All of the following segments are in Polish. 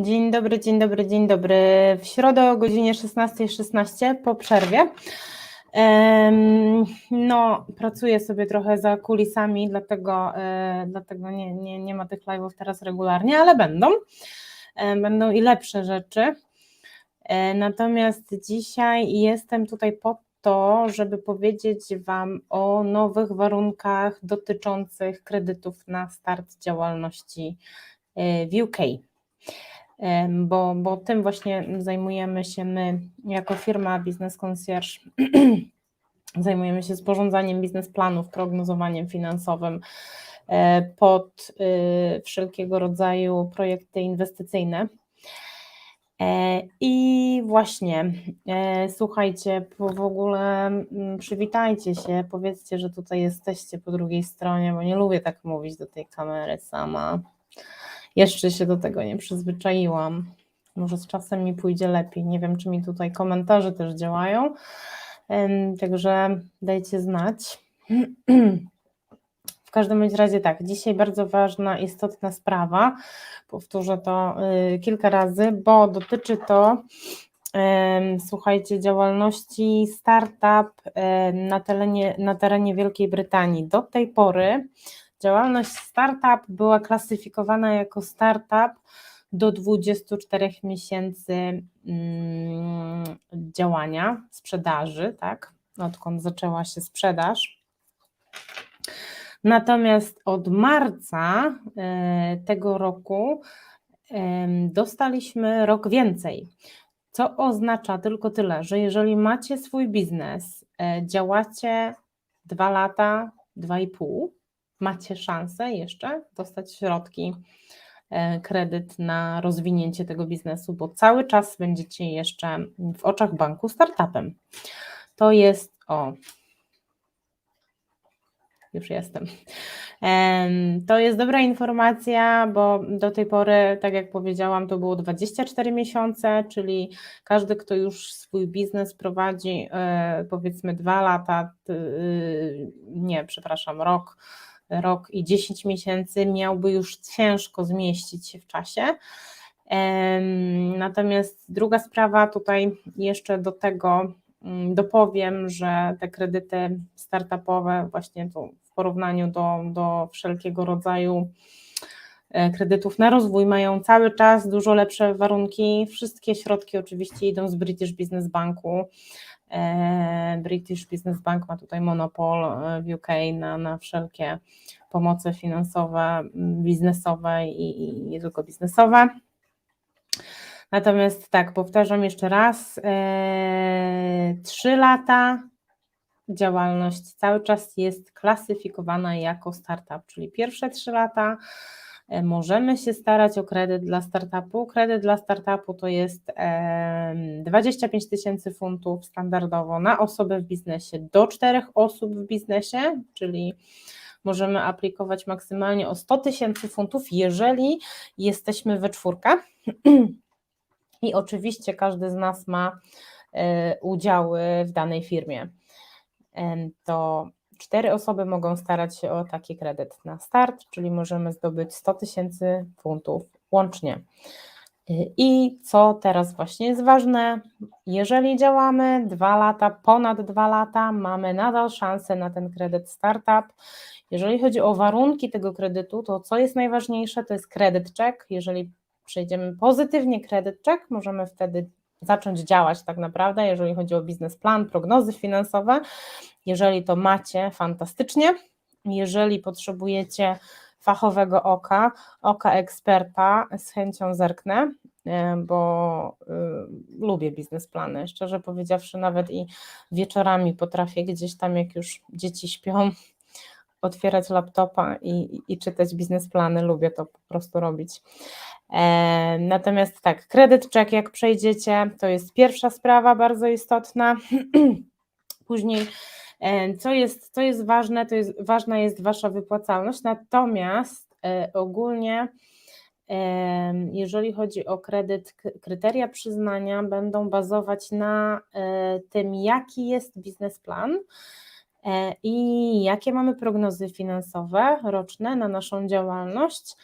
Dzień dobry, dzień dobry, dzień dobry. W środę o godzinie 16.16 po przerwie. No, pracuję sobie trochę za kulisami, dlatego, e, dlatego nie, nie, nie ma tych live'ów teraz regularnie, ale będą. Będą i lepsze rzeczy. E, Natomiast dzisiaj jestem tutaj po to, żeby powiedzieć Wam o nowych warunkach dotyczących kredytów na start działalności e, w UK. Bo, bo tym właśnie zajmujemy się my jako firma Business Concierge. Zajmujemy się sporządzaniem biznesplanów, prognozowaniem finansowym e, pod e, wszelkiego rodzaju projekty inwestycyjne. E, I właśnie, e, słuchajcie, w ogóle przywitajcie się, powiedzcie, że tutaj jesteście po drugiej stronie, bo nie lubię tak mówić do tej kamery sama. Jeszcze się do tego nie przyzwyczaiłam. Może z czasem mi pójdzie lepiej. Nie wiem, czy mi tutaj komentarze też działają. Także dajcie znać. W każdym razie tak, dzisiaj bardzo ważna, istotna sprawa. Powtórzę to y, kilka razy, bo dotyczy to, słuchajcie, działalności startup na terenie, na terenie Wielkiej Brytanii. Do tej pory działalność startup była klasyfikowana jako startup do 24 miesięcy mm, działania, sprzedaży, tak, odkąd zaczęła się sprzedaż. Natomiast od marca e, tego roku dostaliśmy rok więcej, co oznacza tylko tyle, że jeżeli macie swój biznes, e, działacie dwa lata, dwa i pół, macie szansę jeszcze dostać środki, e, kredyt na rozwinięcie tego biznesu, bo cały czas będziecie jeszcze w oczach banku startupem. To jest o. Już jestem. Em, To jest dobra informacja, bo do tej pory, tak jak powiedziałam, to było 24 miesiące, czyli każdy, kto już swój biznes prowadzi, e, powiedzmy dwa lata, y, nie, przepraszam, rok, rok i 10 miesięcy, miałby już ciężko zmieścić się w czasie. Natomiast druga sprawa, tutaj jeszcze do tego mm, dopowiem, że te kredyty startupowe, właśnie tu w porównaniu do, do wszelkiego rodzaju e, kredytów na rozwój, mają cały czas dużo lepsze warunki. Wszystkie środki oczywiście idą z British Business Banku. E, British Business Bank ma tutaj monopol e, w UK na, na wszelkie pomoce finansowe, biznesowe i, i nie tylko biznesowe. Natomiast tak, powtarzam jeszcze raz, e, trzy lata działalność cały czas jest klasyfikowana jako startup, czyli pierwsze trzy lata możemy się starać o kredyt dla startupu. Kredyt dla startupu to jest em, 25 tysięcy funtów standardowo na osobę w biznesie do czterech osób w biznesie, czyli możemy aplikować maksymalnie o 100 tysięcy funtów, jeżeli jesteśmy we czwórkę. I oczywiście każdy z nas ma e, udziały w danej firmie. To cztery osoby mogą starać się o taki kredyt na start, czyli możemy zdobyć 100 tysięcy funtów łącznie. I co teraz właśnie jest ważne, jeżeli działamy dwa lata, ponad dwa lata, mamy nadal szansę na ten kredyt startup. Jeżeli chodzi o warunki tego kredytu, to co jest najważniejsze, to jest kredyt check. Jeżeli przejdziemy pozytywnie kredyt check, możemy wtedy zacząć działać tak naprawdę, jeżeli chodzi o biznesplan, prognozy finansowe. Jeżeli to macie, fantastycznie. Jeżeli potrzebujecie fachowego oka, oka eksperta, z chęcią zerknę, e, bo y, lubię biznesplany. Szczerze powiedziawszy, nawet i wieczorami potrafię gdzieś tam, jak już dzieci śpią, otwierać laptopa i, i- czytać biznesplany. Lubię to po prostu robić. E, Natomiast tak, kredyt check, jak przejdziecie, to jest pierwsza sprawa bardzo istotna. Później E, Co jest, co jest ważne, to jest ważna jest Wasza wypłacalność, natomiast e, ogólnie em, jeżeli chodzi o kredyt, kryteria przyznania będą bazować na e, tym, jaki jest biznesplan e, i jakie mamy prognozy finansowe roczne na naszą działalność.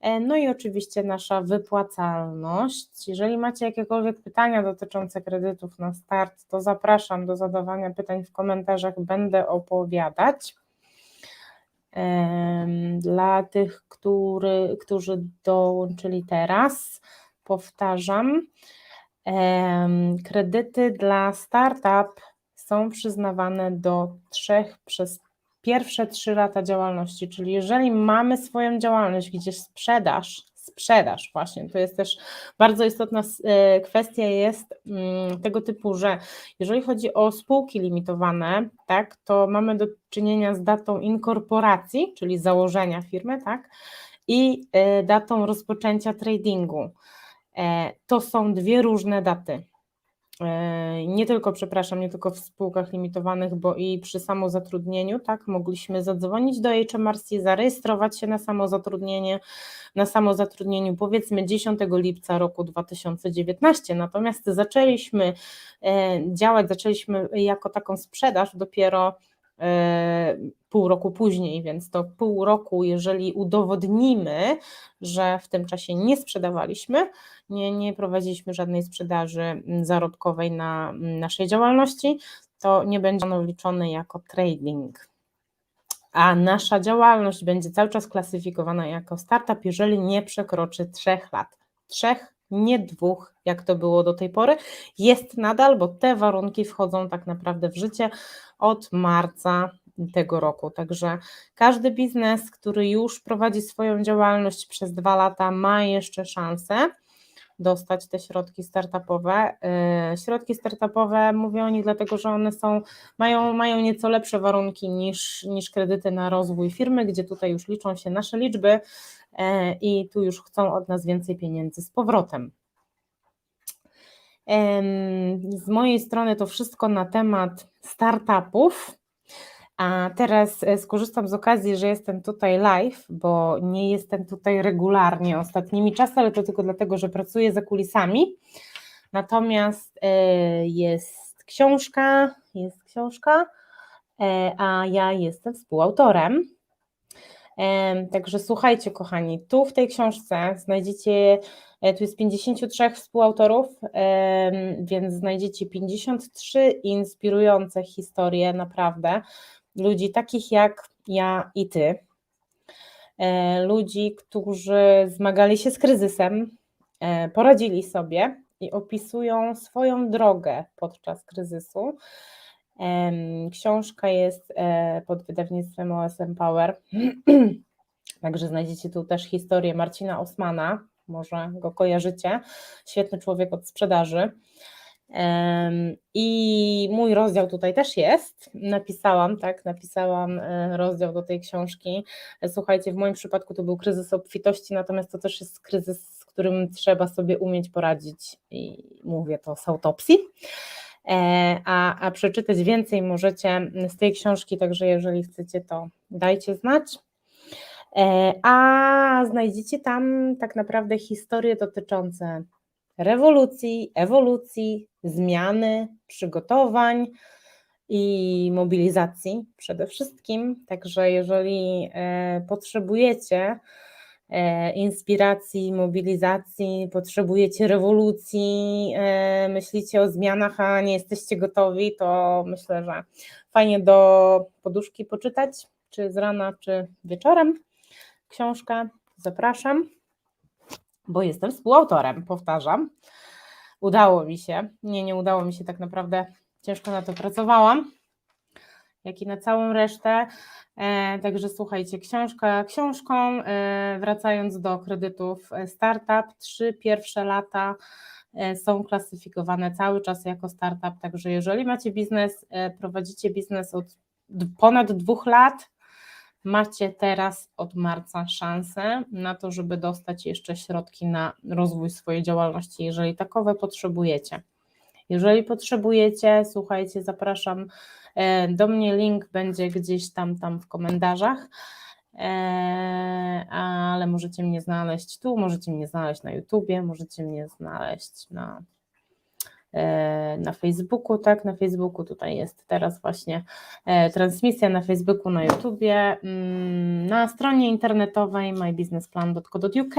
E, No i oczywiście nasza wypłacalność. Jeżeli macie jakiekolwiek pytania dotyczące kredytów na start, to zapraszam do zadawania pytań w komentarzach, będę opowiadać. Dla tych, który, którzy dołączyli teraz, powtarzam, kredyty dla startup są przyznawane do trzech przez pierwsze trzy lata działalności, czyli jeżeli mamy swoją działalność, gdzie sprzedaż, sprzedaż właśnie, to jest też bardzo istotna e, kwestia jest mm, tego typu, że jeżeli chodzi o spółki limitowane, tak, to mamy do czynienia z datą inkorporacji, czyli założenia firmy, tak, i e, datą rozpoczęcia tradingu. E, To są dwie różne daty. E, Nie tylko, przepraszam, nie tylko w spółkach limitowanych, bo i przy samozatrudnieniu, tak, mogliśmy zadzwonić do HMRC, zarejestrować się na samozatrudnienie, na samozatrudnieniu powiedzmy 10 lipca roku 2019, natomiast zaczęliśmy e, działać, zaczęliśmy jako taką sprzedaż dopiero pół roku później, więc to pół roku, jeżeli udowodnimy, że w tym czasie nie sprzedawaliśmy, nie, nie prowadziliśmy żadnej sprzedaży mm, zarobkowej na mm, naszej działalności, to nie będzie ono liczone jako trading. A nasza działalność będzie cały czas klasyfikowana jako startup, jeżeli nie przekroczy trzech lat. Trzech, nie dwóch, jak to było do tej pory. Jest nadal, bo te warunki wchodzą tak naprawdę w życie od marca tego roku. Także każdy biznes, który już prowadzi swoją działalność przez dwa lata, ma jeszcze szansę dostać te środki startupowe. Yy, Środki startupowe mówię o nich dlatego, że one są, mają, mają nieco lepsze warunki niż, niż kredyty na rozwój firmy, gdzie tutaj już liczą się nasze liczby i tu już chcą od nas więcej pieniędzy z powrotem. Em, Z mojej strony to wszystko na temat startupów. A teraz e, skorzystam z okazji, że jestem tutaj live, bo nie jestem tutaj regularnie ostatnimi czasy, ale to tylko dlatego, że pracuję za kulisami. Natomiast e, jest książka, jest książka, e, a ja jestem współautorem. Także słuchajcie, kochani, tu w tej książce znajdziecie, e, tu jest 53 współautorów, więc znajdziecie 53 inspirujące historie, naprawdę, ludzi takich jak ja i ty, e, ludzi, którzy zmagali się z kryzysem, e, poradzili sobie i opisują swoją drogę podczas kryzysu. Książka jest e, pod wydawnictwem OSM Power, także znajdziecie tu też historię Marcina Osmana, może go kojarzycie, świetny człowiek od sprzedaży. I mój rozdział tutaj też jest. Napisałam, tak, napisałam e, rozdział do tej książki. Słuchajcie, w moim przypadku to był kryzys obfitości, natomiast to też jest kryzys, z którym trzeba sobie umieć poradzić i mówię to z autopsji. E, A, a przeczytać więcej możecie z tej książki, także jeżeli chcecie, to dajcie znać. E, A znajdziecie tam tak naprawdę historie dotyczące rewolucji, ewolucji, zmiany, przygotowań i mobilizacji przede wszystkim. Także jeżeli e, potrzebujecie inspiracji, mobilizacji, potrzebujecie rewolucji, e, myślicie o zmianach, a nie jesteście gotowi, to myślę, że fajnie do poduszki poczytać, czy z rana, czy wieczorem. Książkę zapraszam bo jestem współautorem, powtarzam. Udało mi się. Nie, nie udało mi się tak naprawdę. Ciężko na to pracowałam, jak i na całą resztę. E, także słuchajcie, książka książką. E, wracając do kredytów e, startup, trzy pierwsze lata są klasyfikowane cały czas jako startup. Także jeżeli macie biznes, prowadzicie biznes od ponad dwóch lat, macie teraz od marca szansę na to, żeby dostać jeszcze środki na rozwój swojej działalności, jeżeli takowe potrzebujecie. Jeżeli potrzebujecie, słuchajcie, zapraszam e, do mnie, link będzie gdzieś tam, tam w komentarzach. E, ale możecie mnie znaleźć tu, możecie mnie znaleźć na YouTubie, możecie mnie znaleźć na, e, na Facebooku, tak, na Facebooku tutaj jest teraz właśnie transmisja na Facebooku, na YouTubie, mm, na stronie internetowej mybusinessplan.co.uk,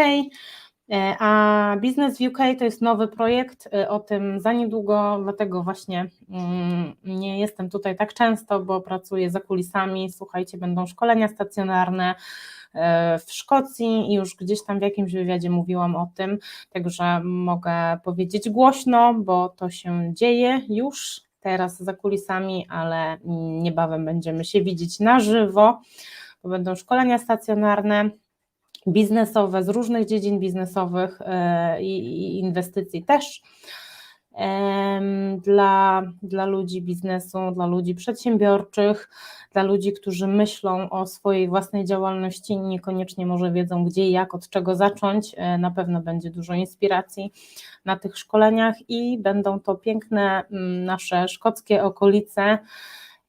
A Biznes w UK to jest nowy projekt, e, o tym za niedługo, dlatego właśnie mm, nie jestem tutaj tak często, bo pracuję za kulisami. Słuchajcie, będą szkolenia stacjonarne e, w Szkocji i już gdzieś tam w jakimś wywiadzie mówiłam o tym, także mogę powiedzieć głośno, bo to się dzieje już teraz za kulisami, ale niebawem będziemy się widzieć na żywo, bo będą szkolenia stacjonarne biznesowe, z różnych dziedzin biznesowych e, i, inwestycji też. Dla, dla ludzi biznesu, dla ludzi przedsiębiorczych, dla ludzi, którzy myślą o swojej własnej działalności, niekoniecznie może wiedzą gdzie i jak, od czego zacząć. E, Na pewno będzie dużo inspiracji na tych szkoleniach i będą to piękne nasze szkockie okolice.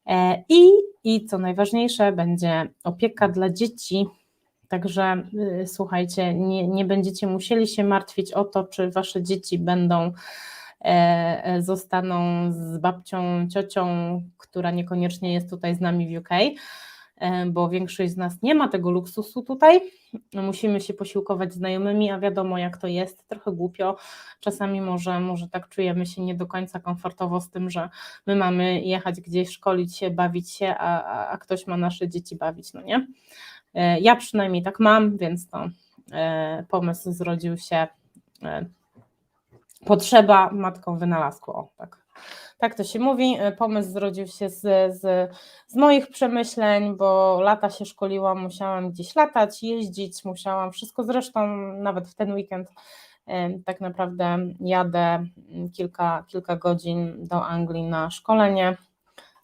E, I, I co najważniejsze, będzie opieka dla dzieci Także y, słuchajcie, nie, nie będziecie musieli się martwić o to, czy wasze dzieci będą e, e, zostaną z babcią, ciocią, która niekoniecznie jest tutaj z nami w UK, e, bo większość z nas nie ma tego luksusu tutaj. Musimy się posiłkować znajomymi, a wiadomo jak to jest, trochę głupio. Czasami może, może tak czujemy się nie do końca komfortowo z tym, że my mamy jechać gdzieś, szkolić się, bawić się, a, a- a ktoś ma nasze dzieci bawić, no nie? E, Ja przynajmniej tak mam, więc to e, pomysł zrodził się. e, Potrzeba matką wynalazku. O, tak. tak to się mówi. Pomysł zrodził się z, z, z moich przemyśleń, bo lata się szkoliłam, musiałam gdzieś latać, jeździć, musiałam wszystko zresztą, nawet w ten weekend. Tak naprawdę jadę kilka, kilka godzin do Anglii na szkolenie.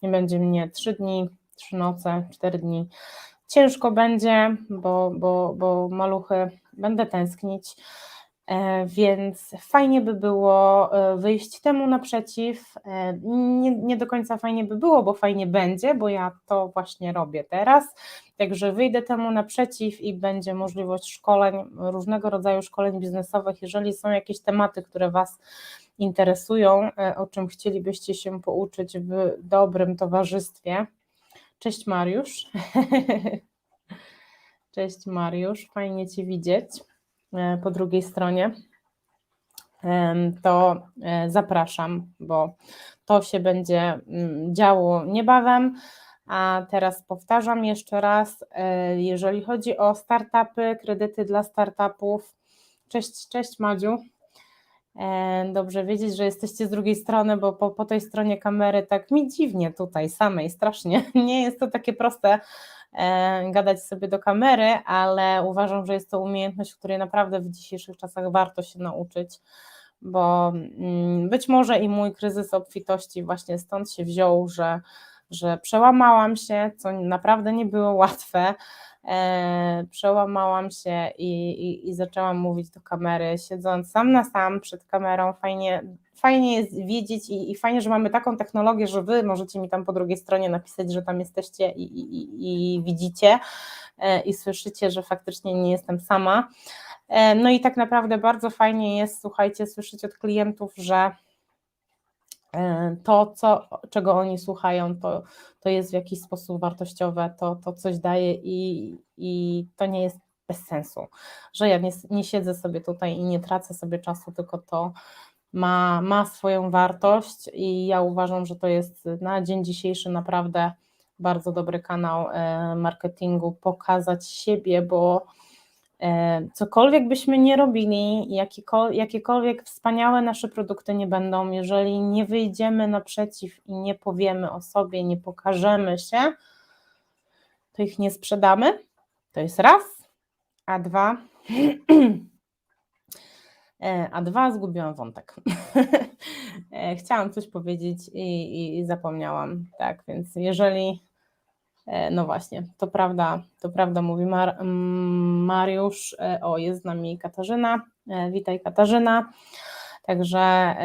Nie będzie mnie trzy dni, trzy noce, cztery dni ciężko będzie, bo, bo, bo maluchy będę tęsknić, e, więc fajnie by było e, wyjść temu naprzeciw. E, Nie, nie do końca fajnie by było, bo fajnie będzie, bo ja to właśnie robię teraz. Także wyjdę temu naprzeciw i będzie możliwość szkoleń, różnego rodzaju szkoleń biznesowych. Jeżeli są jakieś tematy, które Was interesują, o czym chcielibyście się pouczyć w dobrym towarzystwie, Cześć Mariusz. Cześć Mariusz, fajnie Cię widzieć e, po drugiej stronie. To e, zapraszam, bo to się będzie mm, działo niebawem. A teraz powtarzam jeszcze raz, e, jeżeli chodzi o startupy, kredyty dla startupów. Cześć, cześć Madziu. E, Dobrze wiedzieć, że jesteście z drugiej strony, bo po, po tej stronie kamery tak mi dziwnie tutaj samej, strasznie. Nie jest to takie proste e, gadać sobie do kamery, ale uważam, że jest to umiejętność, której naprawdę w dzisiejszych czasach warto się nauczyć, bo mm, być może i mój kryzys obfitości właśnie stąd się wziął, że, że przełamałam się, co naprawdę nie było łatwe. E, przełamałam się i, i, i zaczęłam mówić do kamery, siedząc sam na sam przed kamerą. Fajnie, fajnie jest wiedzieć i, i fajnie, że mamy taką technologię, że wy możecie mi tam po drugiej stronie napisać, że tam jesteście i, i, i- widzicie e, i słyszycie, że faktycznie nie jestem sama. E, No i tak naprawdę bardzo fajnie jest, słuchajcie, słyszeć od klientów, że to, co, czego oni słuchają, to, to jest w jakiś sposób wartościowe, to, to coś daje i, i to nie jest bez sensu, że ja nie, nie siedzę sobie tutaj i nie tracę sobie czasu, tylko to ma, ma swoją wartość i ja uważam, że to jest na dzień dzisiejszy naprawdę bardzo dobry kanał e, marketingu, pokazać siebie, bo e, cokolwiek byśmy nie robili, jakiekolwiek wspaniałe nasze produkty nie będą, jeżeli nie wyjdziemy naprzeciw i nie powiemy o sobie, nie pokażemy się, to ich nie sprzedamy. To jest raz, a dwa. E, A dwa, zgubiłam wątek. E, Chciałam coś powiedzieć i, i, i zapomniałam. Tak, więc jeżeli. E, No właśnie, to prawda, to prawda, mówi Mar- mm, Mariusz. E, O, jest z nami Katarzyna. E, Witaj, Katarzyna. Także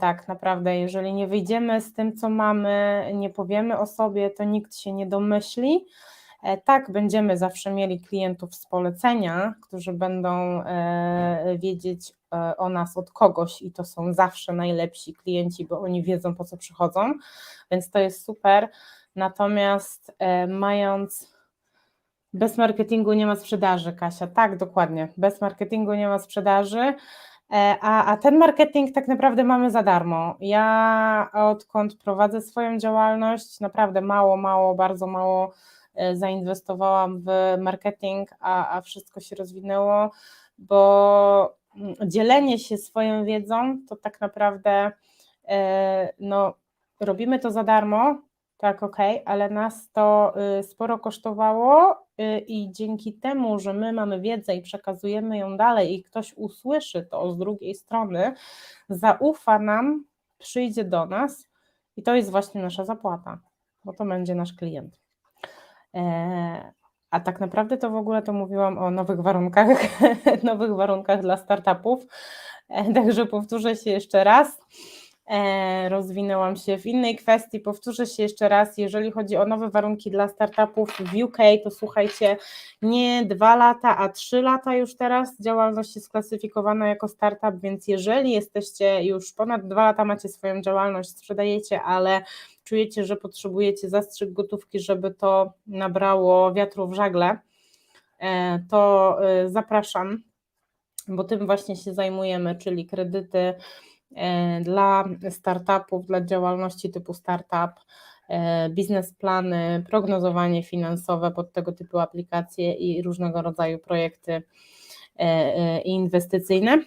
tak naprawdę, jeżeli nie wyjdziemy z tym, co mamy, nie powiemy o sobie, to nikt się nie domyśli. Tak, będziemy zawsze mieli klientów z polecenia, którzy będą wiedzieć o nas od kogoś i to są zawsze najlepsi klienci, bo oni wiedzą po co przychodzą, więc to jest super. Natomiast e, mając bez marketingu nie ma sprzedaży, Kasia. Tak, dokładnie. Bez marketingu nie ma sprzedaży. E, A, a ten marketing tak naprawdę mamy za darmo. Ja odkąd prowadzę swoją działalność, naprawdę mało, mało, bardzo mało e, zainwestowałam w marketing, a, a wszystko się rozwinęło, bo mm, dzielenie się swoją wiedzą to tak naprawdę no, robimy to za darmo, tak, okej, ale nas to y, sporo kosztowało y, i dzięki temu, że my mamy wiedzę i przekazujemy ją dalej i ktoś usłyszy to z drugiej strony, zaufa nam, przyjdzie do nas i to jest właśnie nasza zapłata, bo to będzie nasz klient. E, A tak naprawdę to w ogóle to mówiłam o nowych warunkach, nowych warunkach dla startupów. E, Także powtórzę się jeszcze raz. E, Rozwinęłam się w innej kwestii. Powtórzę się jeszcze raz. Jeżeli chodzi o nowe warunki dla startupów w UK, to słuchajcie, nie dwa lata, a trzy lata już teraz działalność jest klasyfikowana jako startup, więc jeżeli jesteście już ponad dwa lata, macie swoją działalność, sprzedajecie, ale czujecie, że potrzebujecie zastrzyk gotówki, żeby to nabrało wiatru w żagle, e, to e, zapraszam, bo tym właśnie się zajmujemy, czyli kredyty dla startupów, dla działalności typu startup, e, biznesplany, prognozowanie finansowe pod tego typu aplikacje i różnego rodzaju projekty e, e, inwestycyjne.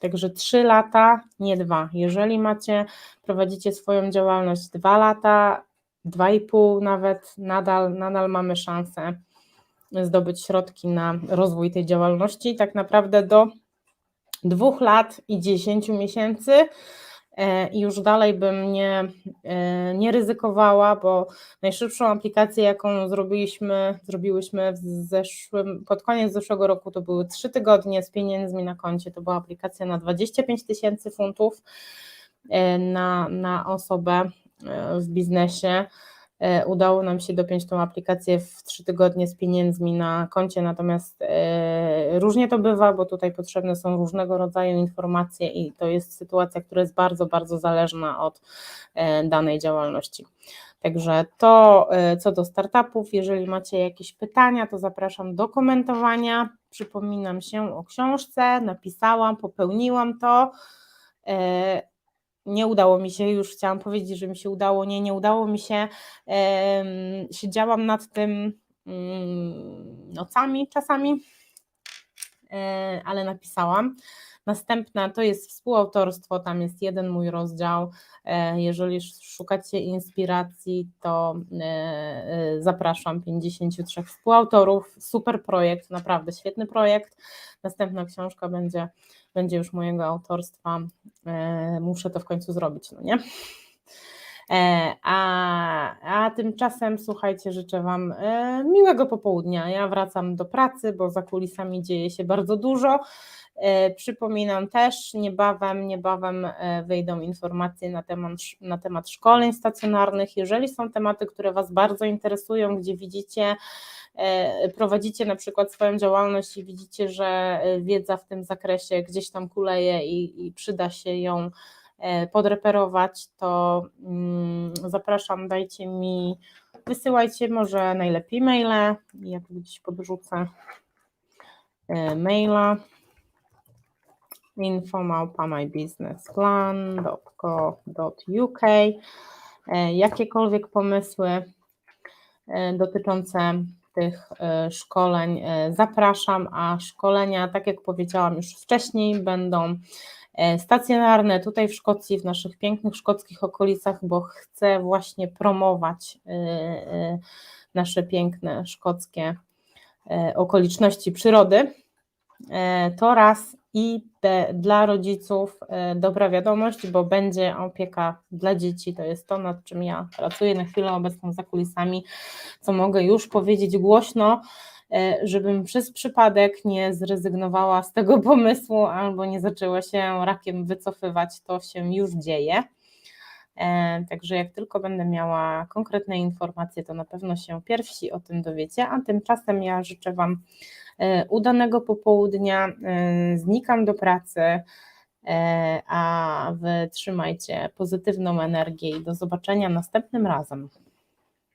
Także 3 lata, nie dwa. Jeżeli macie, prowadzicie swoją działalność 2 lata, 2,5 nawet, nadal, nadal mamy szansę zdobyć środki na rozwój tej działalności. Tak naprawdę do dwóch lat i 10 miesięcy e, i już dalej bym nie, e, nie ryzykowała, bo najszybszą aplikację, jaką zrobiliśmy, zrobiłyśmy w zeszłym, pod koniec zeszłego roku, to były 3 tygodnie z pieniędzmi na koncie. To była aplikacja na 25 tysięcy funtów e, na, na osobę w biznesie. E, Udało nam się dopiąć tą aplikację w 3 tygodnie z pieniędzmi na koncie, natomiast e, różnie to bywa, bo tutaj potrzebne są różnego rodzaju informacje i to jest sytuacja, która jest bardzo, bardzo zależna od e, danej działalności. Także to co do startupów, jeżeli macie jakieś pytania, to zapraszam do komentowania. Przypominam się o książce, napisałam, popełniłam to. Nie udało mi się, już chciałam powiedzieć, że mi się udało, nie, nie udało mi się. Siedziałam nad tym mm, nocami czasami, e, ale napisałam. Następna to jest współautorstwo, tam jest jeden mój rozdział. E, Jeżeli szukacie inspiracji, to e, e, zapraszam 53 współautorów. Super projekt, naprawdę świetny projekt. Następna książka będzie, będzie już mojego autorstwa. Muszę to w końcu zrobić, no nie? A, a tymczasem, słuchajcie, życzę Wam miłego popołudnia. Ja wracam do pracy, bo za kulisami dzieje się bardzo dużo. E, Przypominam też, niebawem, niebawem e, wyjdą informacje na temat, na temat szkoleń stacjonarnych. Jeżeli są tematy, które Was bardzo interesują, gdzie widzicie, e, prowadzicie na przykład swoją działalność i widzicie, że wiedza w tym zakresie gdzieś tam kuleje i, i przyda się ją podreperować, to mm, zapraszam, dajcie mi, wysyłajcie może najlepiej maile, ja tu gdzieś podrzucę maila info.mybusinessplan.co.uk E, jakiekolwiek pomysły e, dotyczące tych e, szkoleń zapraszam, a szkolenia, tak jak powiedziałam już wcześniej, będą stacjonarne tutaj w Szkocji, w naszych pięknych szkockich okolicach, bo chcę właśnie promować nasze piękne szkockie okoliczności przyrody. To raz i te, dla rodziców e, dobra wiadomość, bo będzie opieka dla dzieci. To jest to, nad czym ja pracuję na chwilę obecną za kulisami, co mogę już powiedzieć głośno. e, żebym przez przypadek nie zrezygnowała z tego pomysłu albo nie zaczęła się rakiem wycofywać, to się już dzieje. E, Także jak tylko będę miała konkretne informacje, to na pewno się pierwsi o tym dowiecie, a tymczasem ja życzę Wam udanego popołudnia, e, znikam do pracy, e, a Wy trzymajcie pozytywną energię i do zobaczenia następnym razem.